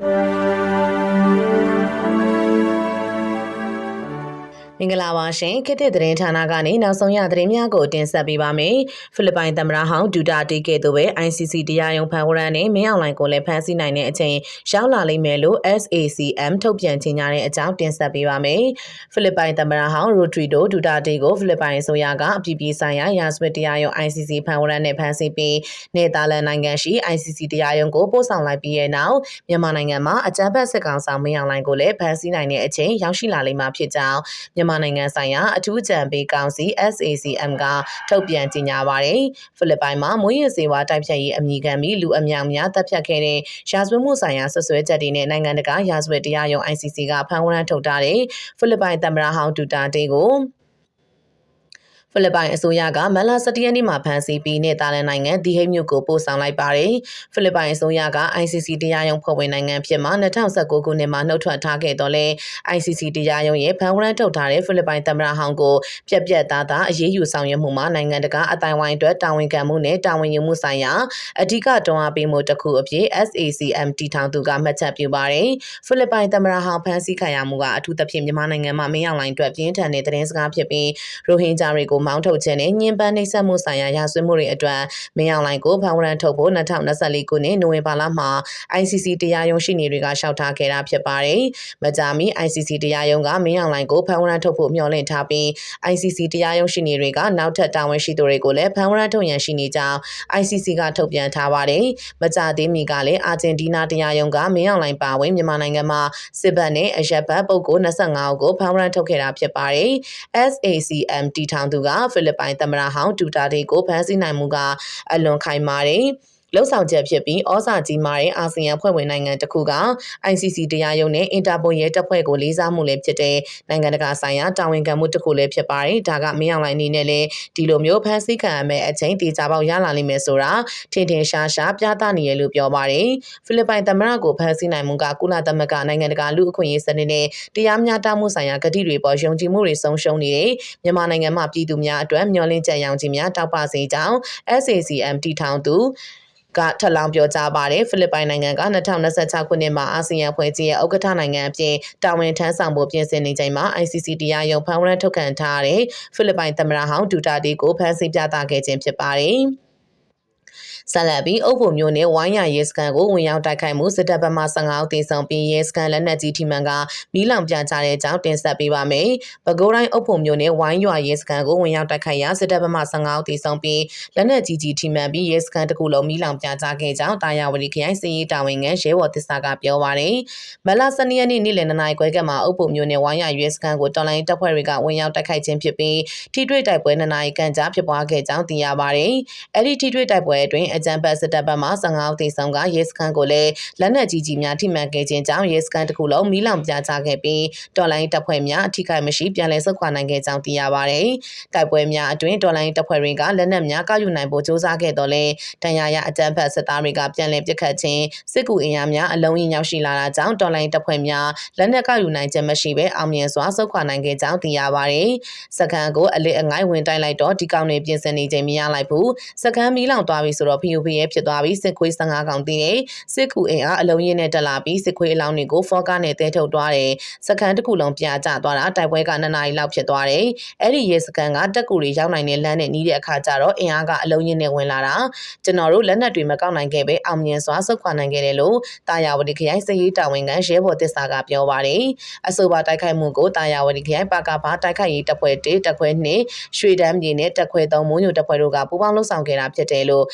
မ င်္ဂလာပါရှင်ခေတ်သစ်သတင်းဌာနကနေနောက်ဆုံးရသတင်းများကိုတင်ဆက်ပေးပါမယ်ဖိလစ်ပိုင်သမ္မတဟောင်းဒူတာတီကဲ့သို့ပဲ ICC တရားရုံးဖန်ဝရန်နဲ့မင်းအောင်လိုင်ကိုလည်းဖမ်းဆီးနိုင်တဲ့အချိန်ရောက်လာလိမ့်မယ်လို့ SACM ထုတ်ပြန်ကြေညာတဲ့အကြောင်းတင်ဆက်ပေးပါမယ်ဖိလစ်ပိုင်သမ္မတဟောင်းရိုထရီဒိုဒူတာတီကိုဖိလစ်ပိုင်အစိုးရကအပြည်ပြည်ဆိုင်ရာရာဇဝတ်တရားရုံး ICC ဖန်ဝရန်နဲ့ဖမ်းဆီးပြီးနေသာလန်နိုင်ငံရှိ ICC တရားရုံးကိုပို့ဆောင်လိုက်ပြီးတဲ့နောက်မြန်မာနိုင်ငံမှာအကြမ်းဖက်စစ်ကောင်ဆောင်မင်းအောင်လိုင်ကိုလည်းဖမ်းဆီးနိုင်တဲ့အချိန်ရောက်ရှိလာလိမ့်မှာဖြစ်ကြောင်းမြန်မာနိုင်ငံဆိုင်ရာအထူးကြံပေးကောင်စီ SACM ကထုတ်ပြန်ကြေညာပါတယ်။ဖိလစ်ပိုင်မှာမွေးရစေဝါတိုက်ဖြတ်ရေးအမည်ခံပြီးလူအများများတပ်ဖြတ်ခဲ့တဲ့ရာဇဝတ်မှုဆိုင်ရာဆွဆွဲချက်တွေနဲ့နိုင်ငံတကာရာဇဝတ်တရားရုံး ICC ကဖမ်းဝရမ်းထုတ်ထားတဲ့ဖိလစ်ပိုင်သမ္မတဟောင်းဒူတာတေကို ဖိလစ်ပိုင်အစိုးရကမန်လာ17ရက်နေ့မှာဖမ်းဆီးပြီးနေတာလန်နိုင်ငံဒီဟိတ်မြို့ကိုပို့ဆောင်လိုက်ပါတယ်။ဖိလစ်ပိုင်အစိုးရက ICC တရားရုံးဖွဲ့ဝင်နိုင်ငံဖြစ်မှ2019ခုနှစ်မှာနှုတ်ထွက်ထားခဲ့တော့လဲ ICC တရားရုံးရဲ့ဖမ်းဝရမ်းထုတ်ထားတဲ့ဖိလစ်ပိုင်သမ္မတဟောင်းကိုပြက်ပြက်သားသားအရေးယူဆောင်ရွက်မှုမှာနိုင်ငံတကာအတိုင်းဝိုင်းအတွက်တာဝန်ခံမှုနဲ့တာဝန်ယူမှုဆိုင်ရာအဓိကတွန်းအားပေးမှုတစ်ခုအဖြစ် SACM တည်ထောင်သူကမှတ်ချက်ပြုပါတယ်။ဖိလစ်ပိုင်သမ္မတဟောင်းဖမ်းဆီးခံရမှုကအထူးသဖြင့်မြန်မာနိုင်ငံမှာမင်းအောင်လှိုင်အတွက်ပြင်းထန်တဲ့သတင်းစကားဖြစ်ပြီးရိုဟင်ဂျာတွေကိုမောင်းထုတ်ခြင်းနဲ့ညှဉ်းပန်းနှိပ်စက်မှုဆိုင်ရာရာဇဝတ်မှုတွေအတွက်မင်းအောင်လှိုင်ကိုဖမ်းဝရမ်းထုတ်ဖို့2024ခုနှစ်နိုဝင်ဘာလမှာ ICC တရားရုံးရှိနေတွေကရှောက်ထားခဲ့တာဖြစ်ပါတယ်။မကြာမီ ICC တရားရုံးကမင်းအောင်လှိုင်ကိုဖမ်းဝရမ်းထုတ်ဖို့မျှော်လင့်ထားပြီး ICC တရားရုံးရှိနေတွေကနောက်ထပ်တာဝန်ရှိသူတွေကိုလည်းဖမ်းဝရမ်းထုတ်ရန်ရှိနေကြောင်း ICC ကထုတ်ပြန်ထားပါတယ်။မကြာသေးမီကလည်းအာဂျင်တီးနားတရားရုံးကမင်းအောင်လှိုင်ပါဝင်မြန်မာနိုင်ငံမှာစစ်ဘက်နဲ့အရက်ဘတ်ပုဂ္ဂိုလ်25ဦးကိုဖမ်းဝရမ်းထုတ်ခဲ့တာဖြစ်ပါတယ်။ SACM တီထောင်သူကဖိလစ်ပိုင်သမ္မတဟောင်းဒူတာတေကိုဖမ်းဆီးနိုင်မှုကအလွန်ခိုင်မာတယ်။ လှုပ်ဆောင်ချက်ဖြစ်ပြီးဩဇာကြီးမားတဲ့အာဆီယံဖွဲ့ဝင်နိုင်ငံတစ်ခုက ICC တရားရုံးနဲ့အင်တာပိုရဲတပ်ဖွဲ့ကိုလေးစားမှုလည်းဖြစ်တဲ့နိုင်ငံတကာဆိုင်ရာတာဝန်ခံမှုတစ်ခုလည်းဖြစ်ပါတယ်။ဒါကမင်းအောင်လှိုင်အနေနဲ့လည်းဒီလိုမျိုးဖမ်းဆီးခံရမယ့်အချိန်တေချာပေါက်ရလာလိမ့်မယ်ဆိုတာထင်ထင်ရှားရှားပြသနေရလို့ပြောပါတယ်။ဖိလစ်ပိုင်သမ္မတကိုဖမ်းဆီးနိုင်မှုကကုလသမဂ္ဂနိုင်ငံတကာလူအခွင့်အရေးစနစ်နဲ့တရားမျှတမှုဆိုင်ရာကတိတွေပေါ်ယုံကြည်မှုတွေဆုံးရှုံးနေတဲ့မြန်မာနိုင်ငံမှာပြည်သူများအတွက်မျှော်လင့်ချက်ရောင်ခြင်းများတောက်ပစေကြောင်း SACM တီထောင်သူ ကထပ်လောင်းပြောကြားပါတယ်ဖိလစ်ပိုင်နိုင်ငံက2026ခုနှစ်မှာအာဆီယံဖွဲ့စည်းရဲ့ဥက္ကဋ္ဌနိုင်ငံအဖြစ်တာဝန်ထမ်းဆောင်ဖို့ပြင်ဆင်နေချိန်မှာ ICC တရားရုံးဖမ်းဝရမ်းထုတ်ခံထားတဲ့ဖိလစ်ပိုင်သမ္မတဟောင်းဒူတာတီကိုဖမ်းဆီးပြသခဲ့ခြင်းဖြစ်ပါတယ်။ ဆက်လက်ပြီးအုပ်ဖို့မျိုးနဲ့ဝိုင်းရရဲစကန်ကိုဝင်ရောက်တိုက်ခိုက်မှုစစ်တပ်ဘက်မှ15ဦးသေဆုံးပြီးရဲစကန်လက်နက်ကြီးထိမှန်ကမီးလောင်ပြကြတဲ့အကြောင်းတင်ဆက်ပေးပါမယ်။ပဲခူးတိုင်းအုပ်ဖို့မျိုးနဲ့ဝိုင်းရွာရဲစကန်ကိုဝင်ရောက်တိုက်ခိုက်ရာစစ်တပ်ဘက်မှ15ဦးသေဆုံးပြီးလက်နက်ကြီးကြီးထိမှန်ပြီးရဲစကန်တစ်ခုလုံးမီးလောင်ပြကြခဲ့ကြောင်းတာယာဝတီခရိုင်စည်ရေးတာဝန်ခံရဲဘော်သစ္စာကပြောပါရယ်။မလ12ရက်နေ့နေ့လယ်2နာရီခွဲကမှအုပ်ဖို့မျိုးနဲ့ဝိုင်းရရဲစကန်ကိုတော်လိုင်းတပ်ဖွဲ့တွေကဝင်ရောက်တိုက်ခိုက်ခြင်းဖြစ်ပြီးထိတွေ့တိုက်ပွဲ2နာရီခန့်ကြာဖြစ်ပွားခဲ့ကြောင်းသိရပါရယ်။အဲ့ဒီထိတွေ့တိုက်ပွဲအတွင်းအကြံဖက်စစ်တပ်ဘက်မှ15ဦးသေဆုံးကရဲစခန်းကိုလည်းလက်နက်ကြီးကြီးများထိမှန်ခဲ့ခြင်းကြောင့်ရဲစခန်းတစ်ခုလုံးမီးလောင်ပြကြခဲ့ပြီးတော်လိုင်းတပ်ဖွဲ့များအထိခိုက်မရှိပြန်လည်ဆုတ်ခွာနိုင်ခဲ့ကြောင်းသိရပါတယ်။တိုက်ပွဲများအတွင်းတော်လိုင်းတပ်ဖွဲ့တွေကလက်နက်များကောက်ယူနိုင်ဖို့စ조사ခဲ့တော့လဲတန်ရာရအကြမ်းဖက်စစ်သားတွေကပြန်လည်ပစ်ခတ်ခြင်းစစ်ကူအင်အားများအလုံးကြီးရောက်ရှိလာတာကြောင့်တော်လိုင်းတပ်ဖွဲ့များလက်နက်ကောက်ယူနိုင်ခြင်းမရှိဘဲအောင်မြင်စွာဆုတ်ခွာနိုင်ခဲ့ကြောင်းသိရပါတယ်။စခန်းကိုအလစ်အငိုင်းဝင်တိုက်လိုက်တော့ဒီကောင်တွေပြင်ဆင်နေခြင်းမရလိုက်ဘူး။စခန်းမီးလောင်သွားပြီဆိုတော့ PUP ရဲ့ဖြစ်သွားပြီးစစ်ခွေး15ကောင်တည်တယ်စစ်ကူအင်အားအလုံးရင်းနဲ့တက်လာပြီးစစ်ခွေးအလောင်းတွေကိုဖောကားနဲ့တဲထုတ်သွားတယ်စကန်တစ်ခုလုံးပြာကျသွားတာတိုက်ပွဲက2နာရီလောက်ဖြစ်သွားတယ်အဲ့ဒီရေစကန်ကတက်ကူတွေရောက်နိုင်တဲ့လမ်းနဲ့နီးတဲ့အခါကျတော့အင်အားကအလုံးရင်းနဲ့ဝင်လာတာကျွန်တော်တို့လက်နက်တွေမကောက်နိုင်ခဲ့ပဲအောင်မြင်စွာဆုတ်ခွာနိုင်ခဲ့တယ်လို့တာယာဝတီခရိုင်စရေးတာဝန်ခံရဲဘော်တစ္ဆာကပြောပါတယ်အဆိုပါတိုက်ခိုက်မှုကိုတာယာဝတီခရိုင်ပါကဘာတိုက်ခိုက်ရေးတပ်ဖွဲ့1တပ်ခွဲ2ရွှေဒမ်းပြည်နဲ့တပ်ခွဲ3မိုးညိုတပ်ဖွဲ့တို့ကပူးပေါင်းလှုပ်ဆောင်ခဲ့တာဖြစ်တယ်လို့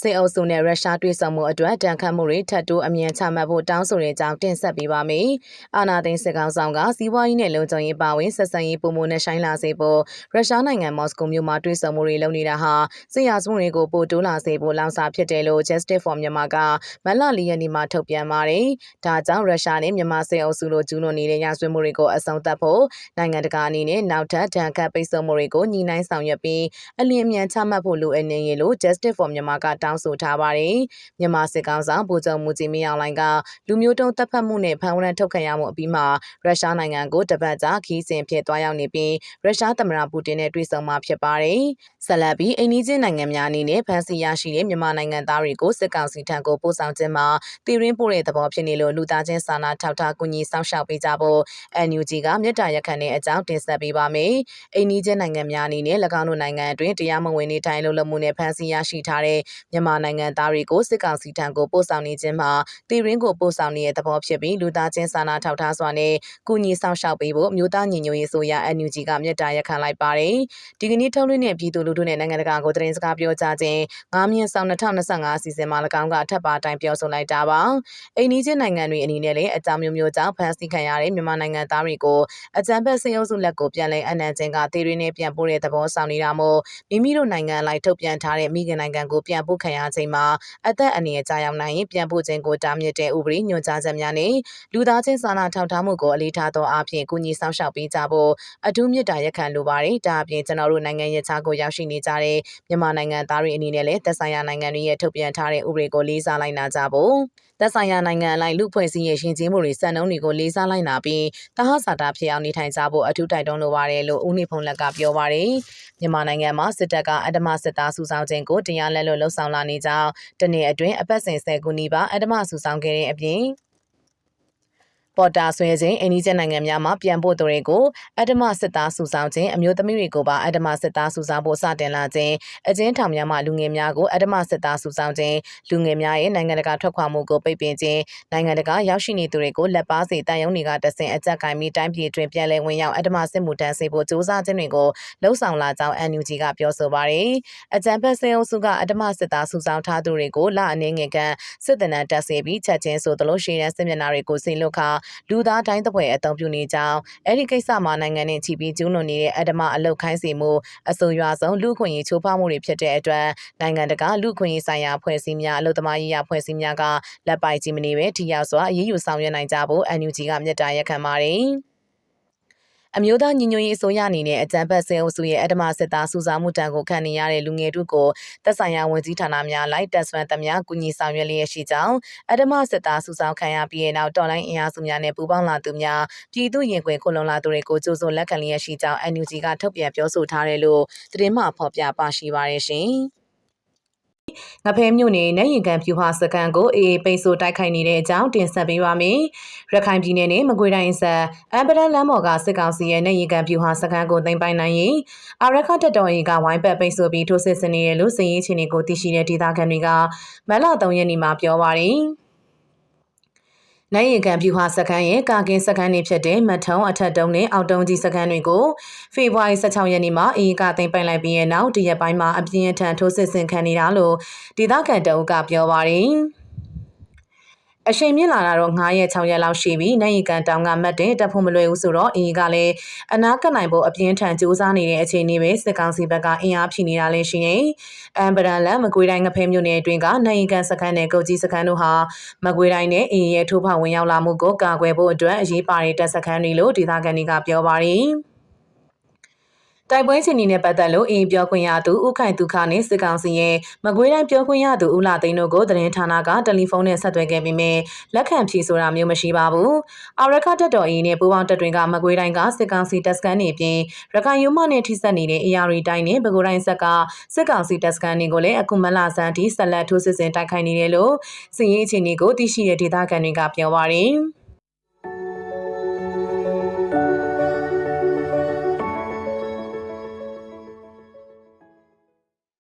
စစ်အုပ်စုနဲ့ရုရှားတွေ့ဆုံမှုအတွက်တန်ခတ်မှုတွေထပ်တိုးအမြန်ချမှတ်ဖို့တောင်းဆိုတဲ့အကြောင်းတင်ဆက်ပေးပါမယ်။အာနာသိန်းစစ်ကောင်ဆောင်ကစီးပွားရေးနဲ့လုံခြုံရေးပါဝင်ဆက်ဆံရေးပုံမှုနဲ့ဆိုင်လာစေဖို့ရုရှားနိုင်ငံမော်စကိုမြို့မှာတွေ့ဆုံမှုတွေလုပ်နေတာဟာစစ်ရာဇဝတ်တွေကိုပိုတိုးလာစေဖို့လောင်စာဖြစ်တယ်လို့ Justice for Myanmar ကမလလီရက်နေ့မှာထုတ်ပြန်ပါတယ်။ဒါကြောင့်ရုရှားနဲ့မြန်မာစစ်အုပ်စုတို့ကျူးလွန်နေတဲ့ရာဇဝတ်မှုတွေကိုအဆုံးသတ်ဖို့နိုင်ငံတကာအနေနဲ့နောက်ထပ်တန်ခတ်ပိတ်ဆို့မှုတွေကိုညှိနှိုင်းဆောင်ရွက်ပြီးအလင်းအမြန်ချမှတ်ဖို့လိုအပ်နေရလို့ Justice for Myanmar မာကတောင်းဆိုထားပါတယ်။မြန်မာစစ်ကောင်ဆောင်ဗိုလ်ချုပ်မူကြီးမင်းအောင်လှိုင်ကလူမျိုးတုံးတပ်ဖက်မှုနဲ့ဖမ်းဝရမ်းထုတ်ခံရမှုအပြီးမှာရုရှားနိုင်ငံကိုတပတ်ကြာခီးစဉ်ဖြစ်သွားရောက်နေပြီးရုရှားသမ္မတပူတင်နဲ့တွေ့ဆုံမှာဖြစ်ပါတယ်။ဆက်လက်ပြီးအိန္ဒိချင်းနိုင်ငံများအနေနဲ့ဖမ်းဆီးရရှိတဲ့မြန်မာနိုင်ငံသားတွေကိုစစ်ကောင်စီထံကိုပို့ဆောင်ခြင်းမှာတည်ရင်းပို့တဲ့သဘောဖြစ်နေလို့လူသားချင်းစာနာထောက်ထားကူညီဆောင်ရှောက်ပေးကြဖို့ NUG ကမြစ်တာရက်ခံတဲ့အကြောင်းတင်ဆက်ပေးပါမယ်။အိန္ဒိချင်းနိုင်ငံများအနေနဲ့၎င်းတို့နိုင်ငံအတွင်းတရားမဝင်နေထိုင်လို့လမှုနဲ့ဖမ်းဆီးရရှိထားတဲ့မြန်မာနိုင်ငံသားတွေကိုစစ်ကောင်စီထံကိုပို့ဆောင်နေခြင်းမှာတည်ရင်းကိုပို့ဆောင်နေတဲ့သဘောဖြစ်ပြီးလူသားချင်းစာနာထောက်ထားစွာနဲ့ကူညီဆောင်ရှောက်ပေးဖို့မြို့သားညီညွတ်ရေးဆိုရ NUG ကမြစ်တာရက်ခံလိုက်ပါတယ်။ဒီကနေ့ထုတ်လွှင့်တဲ့ပြည်သူလူထုနဲ့နိုင်ငံတကာကိုသတင်းစကားပြောကြားခြင်းငါးမြင့်ဆောင်2025အစီအစဉ်မှာ၎င်းကအထက်ပါတိုင်းပြောဆိုလိုက်တာပါ။အိန္ဒိချင်းနိုင်ငံတွေအနေနဲ့လည်းအကြောင်းမျိုးမျိုးကြောင့်ဖမ်းဆီးခံရတဲ့မြန်မာနိုင်ငံသားတွေကိုအကြမ်းဖက်ဆင်အုပ်စုလက်ကိုပြန်လည်အနှံခြင်းကတည်ရင်းနဲ့ပြန်ပို့တဲ့သဘောဆောင်နေတာမို့မိမိတို့နိုင်ငံလိုက်ထုတ်ပြန်ထားတဲ့မိခင်နိုင်ငံကိုပြန်ပို့ခံရချိန်မှာအသက်အန္တရာယ်ကြာရောက်နိုင်ရင်ပြန်ပို့ခြင်းကိုတားမြစ်တဲ့ဥပဒေညွှန်ကြားချက်များနဲ့လူသားချင်းစာနာထောက်ထားမှုကိုအလေးထားသောအပြင်ကူညီဆောင်ရှောက်ပေးကြဖို့အထူးမြတ်တာရက်ခံလိုပါတယ်။ဒါအပြင်ကျွန်တော်တို့နိုင်ငံရဲ့ခြားကိုရောက်ရှိနေကြတဲ့မြန်မာနိုင်ငံသားတွေအနေနဲ့လည်းသက်ဆိုင်ရာနိုင်ငံတွေရဲ့ထုတ်ပြန်ထားတဲ့ဥပဒေကိုလေးစားလိုက်နာကြဖို့ သက်ဆိုင်ရာနိုင်ငံအလိုက်လူဖွဲ့စည်းရဲ့ရှင်ကျေးမှုတွေစံနှုန်းတွေကိုလေးစားလိုက်နာပြီးတဟဆာတာဖြစ်အောင်နေထိုင်ကြဖို့အထူးတိုက်တွန်းလိုပါတယ်လို့ဦးနေဖုံးလက်ကပြောပါတယ်။မြန်မာနိုင်ငံမှာစစ်တပ်ကအဓမ္မစစ်သားစုဆောင်ခြင်းကိုတရားလက်လွတ်လှုပ်ဆောင်လာနေကြောင်းတနေ့အတွင်းအပတ်စဉ်၁၀ခုနီးပါးအဓမ္မစုဆောင်ခဲ့တဲ့အပြင် ပေါ်တာဆွဲခြင်းအိန္ဒိယနိုင်ငံများမှာပြန်ပို့သူတွေကိုအဓမ္မစစ်သားစုဆောင်ခြင်းအမျိုးသမီးတွေကိုပါအဓမ္မစစ်သားစုဆောင်ဖို့စတင်လာခြင်းအကျဉ်းထောင်များမှလူငယ်များကိုအဓမ္မစစ်သားစုဆောင်ခြင်းလူငယ်များရဲ့နိုင်ငံတကာထွက်ခွာမှုကိုပိတ်ပင်ခြင်းနိုင်ငံတကာရောက်ရှိနေသူတွေကိုလက်ပါစီတန်ယုံတွေကတဆင်အကြက်ကင်ပြီးတိုင်းပြည်တွင်ပြန်လည်ဝင်ရောက်အဓမ္မစစ်မှုတန်းစေဖို့စ조사ခြင်းတွေကိုလှုံ့ဆော်လာကြောင်း NUG ကပြောဆိုပါတယ်အကြံဖက်စင်အုပ်စုကအဓမ္မစစ်သားစုဆောင်ထားသူတွေကိုလအနေငယ်ကစစ်တနန်တက်စေပြီးချက်ချင်းဆိုသလိုရှေ့ရန်စစ်မျက်နှာတွေကိုဆင်လွတ်ခါလူသားတိုင်းသပွဲအသုံးပြုနေကြောင်းအဲ့ဒီကိစ္စမှာနိုင်ငံနဲ့ချီပြီးကျူးလွန်နေတဲ့အဓမ္မအလုတ်ခိုင်းစီမှုအဆိုရွာဆုံးလူခွင့်ရေးချိုးဖောက်မှုတွေဖြစ်တဲ့အတွက်နိုင်ငံတကာလူခွင့်ရေးဆိုင်ရာဖွဲ့စည်းများအလုတ်သမားရေးရာဖွဲ့စည်းများကလက်ပိုက်ကြည့်မနေပဲထိရောက်စွာအရေးယူဆောင်ရွက်နိုင်ကြဖို့ NUG ကမြစ်တာရက်ခံပါတယ်။ အမျိုးသားညီညွတ်ရေးအစိုးရအနေနဲ့အကြံဖက်ဆဲအုပ်စုရဲ့အဓမ္မစစ်သားစုဆောင်မှုတံကိုခံနေရတဲ့လူငယ်တို့ကိုသက်ဆိုင်ရာဝန်ကြီးဌာနများလိုက်တက်ဆွမ်းသမျှကူညီဆောင်ရွက်လျက်ရှိကြောင်းအဓမ္မစစ်သားစုဆောင်ခံရပြီးတဲ့နောက်တော်လိုင်းအင်အားစုများနဲ့ပူးပေါင်းလာသူများပြည်သူရင်ခွင်ခုလုံလာသူတွေကိုကြိုးစုံလက်ခံလျက်ရှိကြောင်း NUG ကထုတ်ပြန်ပြောဆိုထားတယ်လို့သတင်းမှဖော်ပြပါရှိပါရရှင်။ ငဖဲမြို့နယ်နဲ့ရင်ကန်ဖြူဟာစကန်ကိုအေးပိတ်ဆို့တိုက်ခိုက်နေတဲ့အကြောင်းတင်ဆက်ပေးပါမယ်။ရခိုင်ပြည်နယ်နဲ့မကွေးတိုင်းဆက်အမ်ပဒန်လမ်းမော်ကစစ်ကောင်စီရဲ့နဲ့ရင်ကန်ဖြူဟာစကန်ကိုသိမ်းပိုင်နိုင်ရင်အာရခတက်တော်ရင်ကဝိုင်းပတ်ပိတ်ဆို့ပြီးထိုးစစ်ဆင်နေတယ်လို့စည်ရေးချင်းတွေကိုသိရှိတဲ့ဒေသခံတွေကမလ3ရက်နေ့မှာပြောပါရယ်။ နိုင်ရင်ခံဖြူဟာစကန်ရဲ့ကာကင်းစကန်တွေဖြစ်တဲ့မထုံအထက်တုံးနဲ့အောက်တုံးကြီးစကန်တွေကိုဖေဖော်ဝါရီ16ရက်နေ့မှာအေးကသိမ်းပိုင်လိုက်ပြီးတဲ့နောက်တရက်ပိုင်းမှာအပြင်းအထန်ထိုးစစ်ဆင်ခံနေတာလို့ဒေသခံတအုပ်ကပြောပါရယ် အချိန်မြင့်လာတာတော့9ရက်6ရက်လောက်ရှိပြီနိုင်ရီကန်တောင်ကမတ်တဲ့တက်ဖို့မလွယ်ဘူးဆိုတော့အင်းကလည်းအနာကနိုင်ဖို့အပြင်းထန်ကြိုးစားနေတဲ့အခြေအနေပဲစစ်ကောင်စီဘက်ကအင်အားဖြည့်နေတာလည်းရှိရင်အမ်ပရန်လန်မကွေးတိုင်းငဖဲမြို့နယ်အတွင်းကနိုင်ရီကန်စခန်းနဲ့ကုတ်ကြီးစခန်းတို့ဟာမကွေးတိုင်းနဲ့အင်းရဲ့ထိုးဖောက်ဝင်ရောက်လာမှုကိုကာကွယ်ဖို့အတွက်အရေးပါတဲ့တပ်စခန်းတွေလို့ဒေသခံတွေကပြောပါတယ်။ တိုက်ပွဲချင်းနဲ့ပတ်သက်လို့အင်းပြောခွင့်ရသူဦးခိုင်သူခနဲ့စစ်ကောင်စီရဲ့မကွေးတိုင်းပြောခွင့်ရသူဦးလာသိန်းတို့ကိုသတင်းဌာနကတယ်လီဖုန်းနဲ့ဆက်သွယ်ခဲ့ပေမဲ့လက်ခံဖြေဆိုတာမျိုးမရှိပါဘူး။အာရခတက်တော်အင်းနဲ့ပူးပေါင်းတပ်တွေကမကွေးတိုင်းကစစ်ကောင်စီတပ်စခန်းတွေပြင်ရခိုင်ယူမနဲ့ထိစပ်နေတဲ့ AR တိုင်းနဲ့ပဲခူးတိုင်းဆက်ကစစ်ကောင်စီတပ်စခန်းတွေကိုလည်းအခုမလဆန်းထိဆက်လက်ထိုးစစ်ဆင်တိုက်ခိုက်နေတယ်လို့စစ်ရေးအခြေအနေကိုသိရှိတဲ့ဒေသခံတွေကပြောပါရယ်။